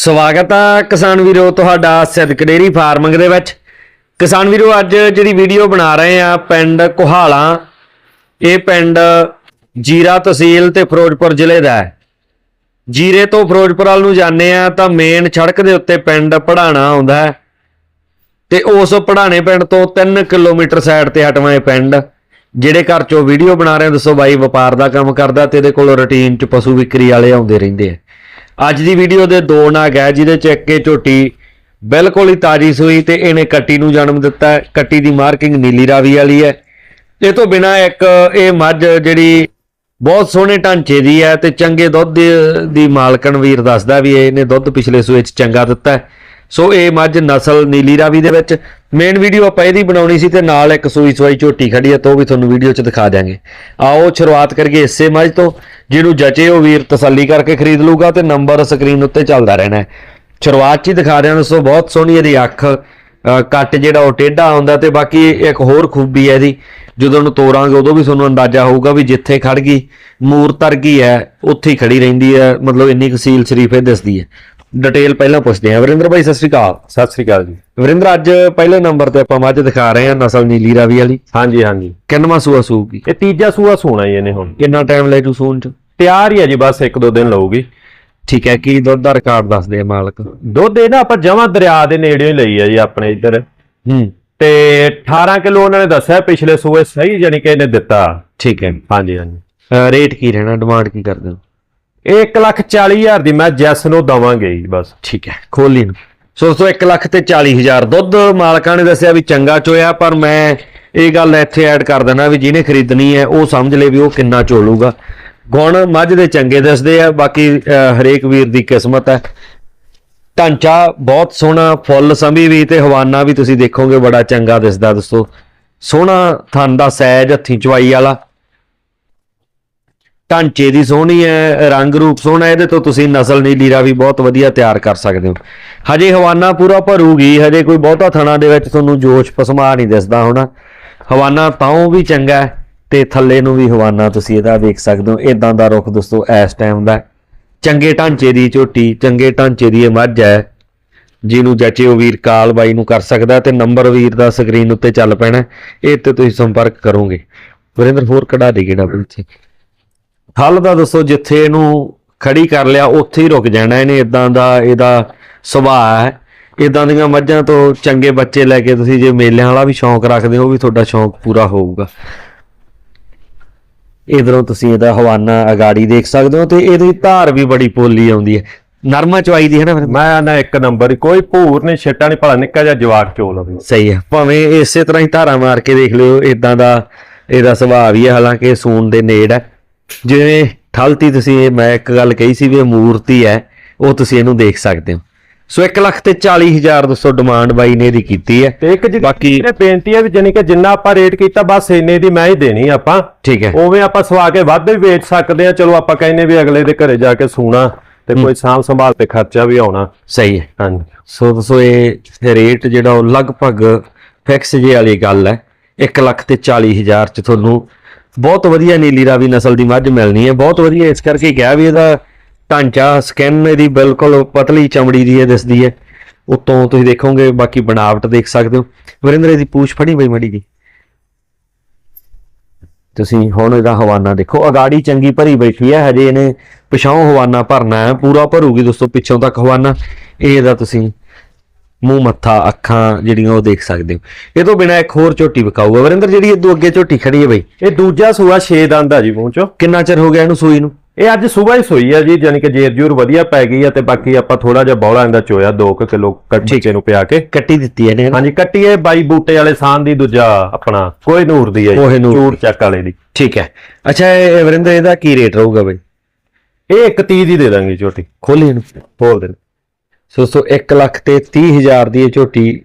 ਸਵਾਗਤ ਆ ਕਿਸਾਨ ਵੀਰੋ ਤੁਹਾਡਾ ਸਿਦਕ ਡੇਰੀ ਫਾਰਮਿੰਗ ਦੇ ਵਿੱਚ। ਕਿਸਾਨ ਵੀਰੋ, ਅੱਜ ਜਿਹੜੀ ਵੀਡੀਓ ਬਣਾ ਰਹੇ ਆ ਪਿੰਡ ਕੁਹਾਲਾ, ਇਹ ਪਿੰਡ ਜੀਰਾ ਤਹਿਸੀਲ ਤੇ ਫਿਰੋਜ਼ਪੁਰ ਜ਼ਿਲ੍ਹੇ ਦਾ ਹੈ। ਜੀਰੇ ਤੋਂ ਫਿਰੋਜ਼ਪੁਰ ਵੱਲ ਨੂੰ ਜਾਂਦੇ ਆ ਤਾਂ ਮੇਨ ਸੜਕ ਦੇ ਉੱਤੇ ਪਿੰਡ ਪੜਾਣਾ ਆਉਂਦਾ ਹੈ। ਤੇ ਉਸ ਪੜਾਣੇ ਪਿੰਡ ਤੋਂ 3 ਕਿਲੋਮੀਟਰ ਸਾਈਡ ਤੇ ਹਟਵਾਂ ਇਹ ਪਿੰਡ। ਜਿਹੜੇ ਘਰ ਚੋਂ ਵੀਡੀਓ ਬਣਾ ਰਹੇ ਦੱਸੋ ਬਾਈ, ਵਪਾਰ ਦਾ ਕੰਮ ਕਰਦਾ ਤੇ ਇਹਦੇ ਕੋਲ ਰੁਟੀਨ ਚ ਪਸ਼ੂ ਵਿਕਰੀ ਵਾਲੇ ਆਉਂਦੇ ਰਹਿੰਦੇ ਆ। ਅੱਜ ਦੀ ਵੀਡੀਓ ਦੇ ਦੋ ਨਾਗ ਹੈ, ਜਿਹਦੇ ਚ ਇੱਕ ਇਹ ਝੋਟੀ ਬਿਲਕੁਲ ਹੀ ਤਾਜੀ ਸੂਈ ਤੇ ਇਹਨੇ ਕੱਟੀ ਨੂੰ ਜਨਮ ਦਿੱਤਾ ਕੱਟੀ ਦੀ ਮਾਰਕਿੰਗ ਨੀਲੀ ਰਾਵੀ ਵਾਲੀ ਹੈ। ਇਹ ਤੋਂ ਬਿਨਾ ਇੱਕ ਇਹ ਮੱਝ ਜਿਹੜੀ ਬਹੁਤ ਸੋਹਣੇ ਢਾਂਚੇ ਦੀ ਹੈ ਤੇ ਚੰਗੇ ਦੁੱਧ ਦੀ- ਦੀ ਮਾਲਕਣ ਵੀਰ ਦੱਸਦਾ ਵੀ ਇਹਨੇ ਦੁੱਧ ਪਿਛਲੇ ਸੂਏ ਚ ਚੰਗਾ ਦਿੱਤਾ ਹੈ। ਸੋ ਇਹ ਮੱਝ ਨਸਲ ਨੀਲੀ ਰਾਵੀ ਦੇ ਵਿੱਚ। ਮੇਨ ਵੀਡੀਓ ਆਪਾਂ ਇਹਦੀ ਬਣਾਉਣੀ ਸੀ ਤੇ ਨਾਲ ਇੱਕ ਸੂਈ ਸਵਾਈ ਝੋਟੀ ਖੜੀ ਹੈ ਤਾਂ ਉਹ ਵੀ ਤੁਹਾਨੂੰ ਵੀਡੀਓ 'ਚ ਦਿਖਾ ਦਿਆਂਗੇ। ਆਓ ਸ਼ੁਰੂਆਤ ਕਰੀਏ ਇਸੇ ਮੱਝ ਤੋਂ, ਜਿਹਨੂੰ ਜਚੇ ਉਹ ਵੀਰ ਤਸੱਲੀ ਕਰਕੇ ਖਰੀਦ ਲੂਗਾ ਤੇ ਨੰਬਰ ਸਕਰੀਨ ਉੱਤੇ ਚੱਲਦਾ ਰਹਿਣਾ ਹੈ। ਸ਼ੁਰੂਆਤ 'ਚ ਹੀ ਦਿਖਾ ਦਿਆਂ ਦੋਸਤੋ ਬਹੁਤ ਸੋਹਣੀ ਇਹਦੀ ਅੱਖ ਕੱਟ ਜਿਹੜਾ ਉਹ ਟੇਢਾ ਆਉਂਦਾ ਤੇ ਬਾਕੀ ਇੱਕ ਹੋਰ ਖੂਬੀ ਹੈ ਇਹਦੀ, ਜਦੋਂ ਉਹਨੂੰ ਤੋਰਾਂਗੇ ਉਦੋਂ ਵੀ ਤੁਹਾਨੂੰ ਅੰਦਾਜ਼ਾ ਹੋਊਗਾ ਵੀ ਜਿੱਥੇ ਖੜ ਗਈ, ਮੂਰ ਤਰ ਗਈ ਹੈ, ਉੱਥੇ ਹੀ ਖੜੀ ਰਹਿੰਦੀ ਹੈ, ਮਤਲਬ ਇੰਨੀ ਕਸੀਲ ਸ਼ਰੀਫ ਇਹ ਦਿਸਦੀ ਹੈ। ਡਿਟੇਲ ਪਹਿਲਾਂ ਪੁੱਛਦੇ ਹਾਂ। ਵਰਿੰਦਰ ਭਾਈ ਸਤਿ ਸ਼੍ਰੀ ਅਕਾਲ। ਸਤਿ ਸ੍ਰੀ ਅਕਾਲ ਜੀ। ਵਰਿੰਦਰ ਅੱਜ ਪਹਿਲੇ ਨੰਬਰ ਤੇ ਆਪਾਂ ਮੱਝ ਦਿਖਾ ਰਹੇ ਹਾਂ ਨਸਲ ਨੀਲੀ ਰਾਵੀ ਵਾਲੀ। ਹਾਂਜੀ ਹਾਂਜੀ। ਕਿੰਨਵਾਂ ਸੂਆ ਸੂਗੀ? ਇਹ ਤੀਜਾ ਸੂਆ ਸੋਣਾ ਹੀ ਇਹਨੇ ਹੁਣ। ਕਿੰਨਾ ਟਾਈਮ ਲੈ ਜੂ ਸੂਣ ਚ? ਤਿਆਰ ਹੀ ਹੈ ਜੀ ਬਸ ਇੱਕ ਦੋ ਦਿਨ ਲਊਗੀ। ਠੀਕ ਹੈ ਕੀ ਦੁੱਧ ਦਾ ਰਿਕਾਰਡ ਦੱਸਦੇ ਆ ਮਾਲਕ? ਦੁੱਧ ਇਹ ਨਾ ਆਪਾਂ ਜਮਾਂ ਦਰਿਆ ਦੇ ਨੇੜੇ ਹੀ ਲਈ ਹੈ ਜੀ ਆਪਣੇ ਇੱਧਰ। ਹੂੰ। ਤੇ 18 ਕਿਲੋ ਉਹਨਾਂ ਨੇ ਦੱਸਿਆ ਪਿਛਲੇ ਸੂਏ ਸਹੀ ਜਾਨੀ ਕਿ ਇਹਨੇ ਦਿੱਤਾ। ਠੀਕ ਹੈ। ਹਾਂਜੀ ਹਾਂਜੀ। ਰੇਟ ਕੀ ਰਹਿਣਾ ਡਿਮਾਂਡ ਕੀ ਕਰਦੇ ਹੋ? ਇਹ 1 ਲੱਖ 40 ਹਜ਼ਾਰ ਦੀ ਮੈਂ ਜੈਸ ਨੂੰ ਦਵਾਂਗੇ ਜੀ ਬਸ। ਠੀਕ ਹੈ ਖੋਲੀ ਨੂੰ। ਸੋ ਦੋਸਤੋ 1 ਲੱਖ ਤੇ 40 ਹਜ਼ਾਰ। ਦੁੱਧ ਮਾਲਕਾਂ ਨੇ ਦੱਸਿਆ ਵੀ ਚੰਗਾ ਚੋਇਆ ਪਰ ਮੈਂ ਇਹ ਗੱਲ ਇੱਥੇ ਐਡ ਕਰ ਦੇਣਾ ਵੀ ਜਿਹਨੇ ਖਰੀਦਣੀ ਹੈ ਉਹ ਸਮਝ ਲੇ ਵੀ ਉਹ ਕਿੰਨਾ ਚੋਲੂਗਾ। ਗੁਣ ਮੱਝ ਦੇ ਚੰਗੇ ਦੱਸਦੇ ਆ ਬਾਕੀ ਹਰੇਕ ਵੀਰ ਦੀ ਕਿਸਮਤ ਹੈ। ਢਾਂਚਾ ਬਹੁਤ ਸੋਹਣਾ ਫੁੱਲ ਸੰਭੀ ਵੀ ਤੇ ਹਵਾਨਾ ਵੀ ਤੁਸੀਂ ਦੇਖੋਗੇ ਬੜਾ ਚੰਗਾ ਦਿਸਦਾ ਦੋਸਤੋ। ਸੋਹਣਾ ਥਣ ਦਾ ਸੈਜ ਹੱਥੀ ਚਵਾਈ ਵਾਲਾ। ਢਾਂਚੇ ਦੀ ਸੋਹਣੀ ਹੈ, ਰੰਗ ਰੂਪ ਸੋਹਣਾ ਇਹਦੇ ਤੋਂ ਤੁਸੀਂ ਨਸਲ ਦੀ ਲੀਰਾ ਵੀ ਬਹੁਤ ਵਧੀਆ ਤਿਆਰ ਕਰ ਸਕਦੇ ਹੋ। ਹਜੇ ਹਵਾਨਾ ਪੂਰਾ ਭਰੂਗੀ, ਹਜੇ ਕੋਈ ਬਹੁਤਾ ਥਣਾ ਦੇ ਵਿੱਚ ਤੁਹਾਨੂੰ ਜੋਸ਼ ਪਸਮਾ ਨਹੀਂ ਦਿਸਦਾ ਹੋਣਾ। ਹਵਾਨਾ ਤਾਂ ਵੀ ਚੰਗਾ ਹੈ, ਤੇ ਥੱਲੇ ਨੂੰ ਵੀ ਹਵਾਨਾ ਤੁਸੀਂ ਇਹਦਾ ਵੇਖ ਸਕਦੇ ਹੋ। ਇਦਾਂ ਦਾ ਰੁੱਖ ਦੋਸਤੋ, ਇਸ ਟਾਈਮ ਦਾ ਚੰਗੇ ਢਾਂਚੇ ਦੀ ਝੋਟੀ, ਚੰਗੇ ਢਾਂਚੇ ਦੀ ਇਹ ਮੱਝ ਹੈ। ਜਿਹਨੂੰ ਜਚੇ ਉਹ ਵੀਰ ਕਾਲ ਬਾਈ ਨੂੰ ਕਰ ਸਕਦਾ ਹੈ ਤੇ ਨੰਬਰ ਵੀਰ ਦਾ ਸਕਰੀਨ ਉੱਤੇ ਚੱਲ ਪੈਣਾ ਇਹ ਤੇ ਤੁਸੀਂ ਸੰਪਰਕ ਕਰੋਗੇ। ਵਰਿੰਦਰ, ਹੋਰ ਕਢਾ ਦੇ ਕਿਹੜਾ ਪਿੱਛੇ ਹੱਲ ਦਾ ਦੱਸੋ ਜਿੱਥੇ ਇਹਨੂੰ ਖੜੀ ਕਰ ਲਿਆ ਉੱਥੇ ਹੀ ਰੁਕ ਜਾਣਾ ਇਹਨੇ ਇਦਾਂ ਦਾ ਇਹਦਾ ਸੁਭਾਅ ਹੈ। ਇਦਾਂ ਦੀਆਂ ਮੱਝਾਂ ਤੋਂ ਚੰਗੇ ਬੱਚੇ ਲੈ ਕੇ ਤੁਸੀਂ ਜੇ ਮੇਲਿਆਂ ਵਾਲਾ ਵੀ ਸ਼ੌਂਕ ਰੱਖਦੇ ਹੋ ਉਹ ਵੀ ਤੁਹਾਡਾ ਸ਼ੌਂਕ ਪੂਰਾ ਹੋਊਗਾ। ਇਧਰੋਂ ਤੁਸੀਂ ਇਹਦਾ ਹਵਾਨਾ ਅਗਾੜੀ ਦੇਖ ਸਕਦੇ ਹੋ ਤੇ ਇਹਦੀ ਧਾਰ ਵੀ ਬੜੀ ਪੋਲੀ ਆਉਂਦੀ ਹੈ। ਨਰਮਾ ਚਵਾਈ ਦੀ ਹੈ ਨਾ ਮੈਂ ਨਾ ਇੱਕ ਨੰਬਰ ਕੋਈ ਭੂਰ ਨਹੀਂ ਛੱਟਾ ਨਹੀਂ ਭਲਾ ਨਿੱਕਾ ਜਿਹਾ ਜਵਾਕ ਚੋ ਲਵੇ ਸਹੀ ਹੈ ਭਾਵੇਂ ਇਸੇ ਤਰ੍ਹਾਂ ਹੀ ਧਾਰਾ ਮਾਰ ਕੇ ਦੇਖ ਲਿਓ ਇਦਾਂ ਦਾ ਇਹਦਾ ਸੁਭਾਅ ਵੀ ਹੈ ਹਾਲਾਂਕਿ ਸੂਨ ਦੇ ਨੇੜ ਹੈ। ਜਿਵੇਂ ਠਲਤੀ ਤੁਸੀਂ ਇਹ ਮੈਂ ਇੱਕ ਗੱਲ ਕਹੀ ਸੀ ਵੀ ਇਹ ਮੂਰਤੀ ਹੈ ਉਹ ਤੁਸੀਂ ਇਹਨੂੰ ਦੇਖ ਸਕਦੇ ਹੋ। ਸੋ 1 ਲੱਖ ਤੇ 40 ਹਜ਼ਾਰ ਦੋਸਤੋ ਡਿਮਾਂਡ ਬਾਈ ਨੇ ਇਹਦੀ ਕੀਤੀ ਹੈ। ਤੇ ਇੱਕ ਬਾਕੀ- ਇਹਨੇ ਬੇਨਤੀ ਹੈ ਵੀ ਜਾਨੀ ਕਿ ਜਿੰਨਾ ਆਪਾਂ ਰੇਟ ਕੀਤਾ ਬਸ ਇੰਨੇ ਦੀ ਮੈਂ ਹੀ ਦੇਣੀ ਆਪਾਂ। ਠੀਕ ਹੈ। ਉਵੇਂ ਆਪਾਂ ਸਵਾ ਕੇ ਵੱਧ ਵੀ ਵੇਚ ਸਕਦੇ ਆ ਚਲੋ ਆਪਾਂ ਕਹਿੰਨੇ ਵੀ ਅਗਲੇ ਦੇ ਘਰੇ ਜਾ ਕੇ ਸੂਣਾ ਤੇ ਕੋਈ ਸਾਂਭ ਸੰਭਾਲ ਤੇ ਖਰਚਾ ਵੀ ਆਉਣਾ। ਸਹੀ ਹੈ। ਹਾਂਜੀ। ਸੋ ਦੋਸਤੋ ਇਹ ਰੇਟ ਜਿਹੜਾ ਉਹ ਲਗਭਗ ਫਿਕਸ ਜੇ ਵਾਲੀ ਗੱਲ ਹੈ। 1 ਲੱਖ ਤੇ 40 ਹਜ਼ਾਰ ਚ ਤੁਹਾਨੂੰ ਬਹੁਤ ਵਧੀਆ ਨੀਲੀ ਰਾਵੀ ਨਸਲ ਦੀ ਮੱਝ ਮਿਲਣੀ ਹੈ। ਬਹੁਤ ਵਧੀਆ ਇਸ ਕਰਕੇ ਕਿਹਾ ਵੀ ਇਹਦਾ ਢਾਂਚਾ ਸਕਿਨ ਇਹਦੀ ਬਿਲਕੁਲ ਪਤਲੀ ਚਮੜੀ ਦੀ ਹੈ ਦਿਸਦੀ ਹੈ। ਉਤੋਂ ਤੁਸੀਂ ਦੇਖੋਗੇ, ਬਾਕੀ ਬਣਾਵਟ ਦੇਖ ਸਕਦੇ ਹੋ। ਵਰਿੰਦਰ, ਇਹਦੀ ਪੂਛ ਫੜੀ ਬਈ ਮੜੀ ਜੀ। ਤੁਸੀਂ ਹੁਣ ਇਹਦਾ ਹਵਾਨਾ ਦੇਖੋ। ਅਗਾੜੀ ਚੰਗੀ ਭਰੀ ਬੈਠੀ ਹੈ, ਹਜੇ ਇਹਨੇ ਪਿਛਾਉਂ ਹਵਾਨਾ ਭਰਨਾ ਹੈ, ਪੂਰਾ ਭਰੂਗੀ ਦੋਸਤੋ, ਪਿੱਛੋਂ ਤੱਕ ਹਵਾਨਾ। ਇਹਦਾ ਤੁਸੀਂ ਮੂੰਹ ਮੱਥਾ ਅੱਖਾਂ ਜਿਹੜੀਆਂ ਉਹ ਦੇਖ ਸਕਦੇ ਹੋ। ਇਹ ਤੋਂ ਬਿਨਾ ਇੱਕ ਹੋਰ ਝੋਟੀ ਵਿਕਾਊਗਾ। ਵਰਿੰਦਰ ਜਿਹੜੀ ਇਹ ਤੋਂ ਅੱਗੇ ਝੋਟੀ ਖੜੀ ਹੈ ਬਈ। ਇਹ ਦੂਜਾ ਸੂਆ 6 ਦੰਦ ਆ ਜੀ ਮੂੰਹ ਚੋਂ। ਕਿੰਨਾ ਚਿਰ ਹੋ ਗਿਆ ਇਹਨੂੰ ਸੂਈ ਨੂੰ? ਇਹ ਅੱਜ ਸਵੇਰ ਹੀ ਸੋਈ ਆ ਜੀ ਜਾਨੀ ਕਿ ਜੇਰ ਜੂਰ ਵਧੀਆ ਪੈ ਗਈ ਆ ਤੇ ਬਾਕੀ ਆਪਾਂ ਥੋੜਾ ਜਿਹਾ ਬੌਲਾ ਇਹਦਾ ਚੋਇਆ 2 ਕਿਲੋ ਬੱਚੇ ਨੂੰ ਪਿਆ ਕੇ। ਕੱਟੀ ਦਿੱਤੀ ਇਹਨੇ ਹਨਾ? ਹਾਂਜੀ ਕੱਟੀ ਇਹ ਬਾਈ ਬੂਟੇ ਵਾਲੇ ਸਾਨ ਦੀ ਦੂਜਾ ਆਪਣਾ ਕੋਈ ਨੂਰ ਦੀ ਹੈ ਕੋਹੇ ਨੂਰ ਚੂੜ ਚੱਕ ਵਾਲੇ ਦੀ। ਠੀਕ ਹੈ। ਅੱਛਾ ਇਹ ਵਰਿੰਦਰ ਇਹਦਾ ਕੀ ਰੇਟ ਰਹੂਗਾ ਬਈ? ਇਹ ਇੱਕ 30 ਦੀ ਦੇ ਦਾਂਗੇ ਝੋਟੀ। ਖੋਲੀ ਇਹਨੂੰ। ਬੋਲ ਦੇ ਸੋ ਸੋ 1 ਲੱਖ ਤੇ 30 ਹਜ਼ਾਰ ਦੀ ਇਹ ਝੋਟੀ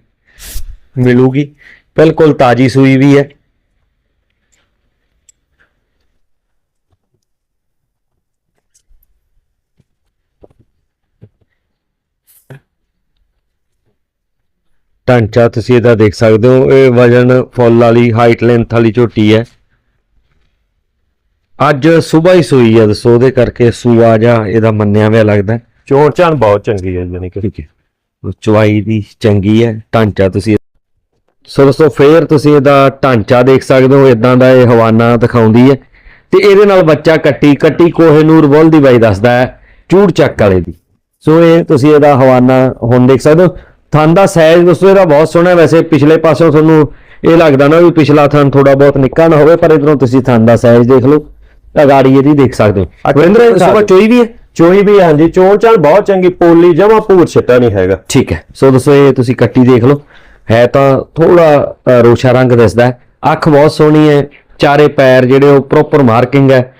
ਮਿਲੂਗੀ। ਬਿਲਕੁਲ ਤਾਜੀ ਸੂਈ ਵੀ ਹੈ। ਢਾਂਚਾ ਤੁਸੀਂ ਇਹਦਾ ਦੇਖ ਸਕਦੇ ਹੋ। ਇਹ ਵਜਨ ਫੁੱਲ ਵਾਲੀ ਹਾਈਟ ਲੈਂਥ ਵਾਲੀ ਝੋਟੀ ਹੈ। ਅੱਜ ਸਵੇਰ ਹੀ ਸੂਈ ਹੈ, ਦੱਸੋ ਉਹਦੇ ਕਰਕੇ ਸੂਆ ਜਾ ਇਹਦਾ ਮੰਨਿਆ ਹੋਇਆ ਲੱਗਦਾ ਚੋਣ ਚਾਣ ਬਹੁਤ ਚੰਗੀ ਹੈ ਜਾਨੀ ਕਿ। ਠੀਕ ਹੈ। ਚਵਾਈ ਦੀ ਚੰਗੀ ਹੈ ਢਾਂਚਾ ਤੁਸੀਂ ਸੋ ਦੋਸਤੋ ਫੇਰ ਤੁਸੀਂ ਇਹਦਾ ਢਾਂਚਾ ਦੇਖ ਸਕਦੇ ਹੋ ਇਦਾਂ ਦਾ ਇਹ ਹਵਾਨਾ ਦਿਖਾਉਂਦੀ ਹੈ। ਤੇ ਇਹਦੇ ਨਾਲ ਬੱਚਾ ਕੱਟੀ ਕੱਟੀ ਕੋਹੇਨੂਰ ਬੁੱਲ ਦੀ ਬਾਈ ਦੱਸਦਾ ਹੈ ਚੂੜ ਚੱਕ ਵਾਲੇ ਦੀ। ਸੋ ਇਹ ਤੁਸੀਂ ਇਹਦਾ ਹਵਾਨਾ ਹੁਣ ਦੇਖ ਸਕਦੇ ਹੋ। ਥਣ ਦਾ ਸਾਈਜ਼ ਦੋਸਤੋ ਇਹਦਾ ਬਹੁਤ ਸੋਹਣਾ ਹੈ। ਵੈਸੇ ਪਿਛਲੇ ਪਾਸੋਂ ਤੁਹਾਨੂੰ ਇਹ ਲੱਗਦਾ ਨਾ ਵੀ ਪਿਛਲਾ ਥਣ ਥੋੜਾ ਬਹੁਤ ਨਿੱਕਾ ਨਾ ਹੋਵੇ ਪਰ ਇਧਰੋਂ ਤੁਸੀਂ ਥਣ ਦਾ ਸਾਈਜ਼ ਦੇਖ ਲਓ। ਅਗਾੜੀ ਇਹਦੀ ਦੇਖ ਸਕਦੇ ਹੋ। ਵਰਿੰਦਰ ਇਸ ਤੋਂ ਚੋਈ ਵੀ ਹੈ? ਚੋਈ ਵੀ ਹਾਂਜੀ। ਚੋਣ ਚਾਣ ਬਹੁਤ ਚੰਗੀ ਪੋਲੀ ਜਮਾ ਭੂਰ ਛਿੱਟਾ ਨਹੀਂ ਹੈਗਾ। ਠੀਕ ਹੈ। ਸੋ ਦੋਸਤੋ ਇਹ ਤੁਸੀਂ ਕੱਟੀ ਦੇਖ ਲਓ। ਹੈ ਤਾਂ ਥੋੜਾ ਰੋਸ਼ਾ ਰੰਗ ਦਿਸਦਾ ਅੱਖ ਬਹੁਤ ਸੋਹਣੀ ਹੈ। ਚਾਰੇ ਪੈਰ ਜਿਹੜੇ ਉਹ ਪ੍ਰੋਪਰ ਮਾਰਕਿੰਗ ਹੈ।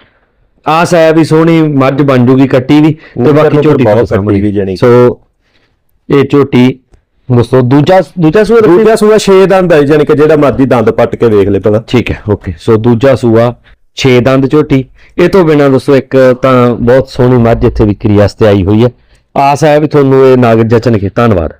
ਆਸ ਹੈ ਵੀ ਸੋਹਣੀ ਮੱਝ ਬਣ ਜੂਗੀ ਕੱਟੀ ਵੀ ਤੇ ਬਾਕੀ ਝੋਟੀ ਬਹੁਤ ਕੱਟੀ ਵੀ ਜਾਣੀ। ਸੋ ਇਹ ਝੋਟੀ ਦੋਸਤੋ ਦੂਜਾ ਦੂਜਾ ਸੂਆ? ਦੂਜਾ ਸੂਆ 6 ਦੰਦ ਹੈ ਜਾਨੀ ਕਿ ਜਿਹੜਾ ਮਰਜ਼ੀ ਦੰਦ ਪੱਟ ਕੇ ਵੇਖ ਲੈ ਪਹਿਲਾਂ ਠੀਕ ਹੈ ਓਕੇ। ਸੋ ਦੂਜਾ ਸੂਆ 6 ਦੰਦ ਝੋਟੀ। ਇਹ ਤੋਂ ਬਿਨਾ ਦੋਸਤੋ ਇੱਕ ਤਾਂ ਬਹੁਤ ਸੋਹਣੀ ਮੱਝ ਇੱਥੇ ਵਿਕਰੀ ਵਾਸਤੇ ਆਈ ਹੋਈ ਹੈ। ਆਸ ਹੈ ਵੀ ਤੁਹਾਨੂੰ ਇਹ ਨਾਗਰ ਜਚਣਗੇ ਧੰਨਵਾਦ।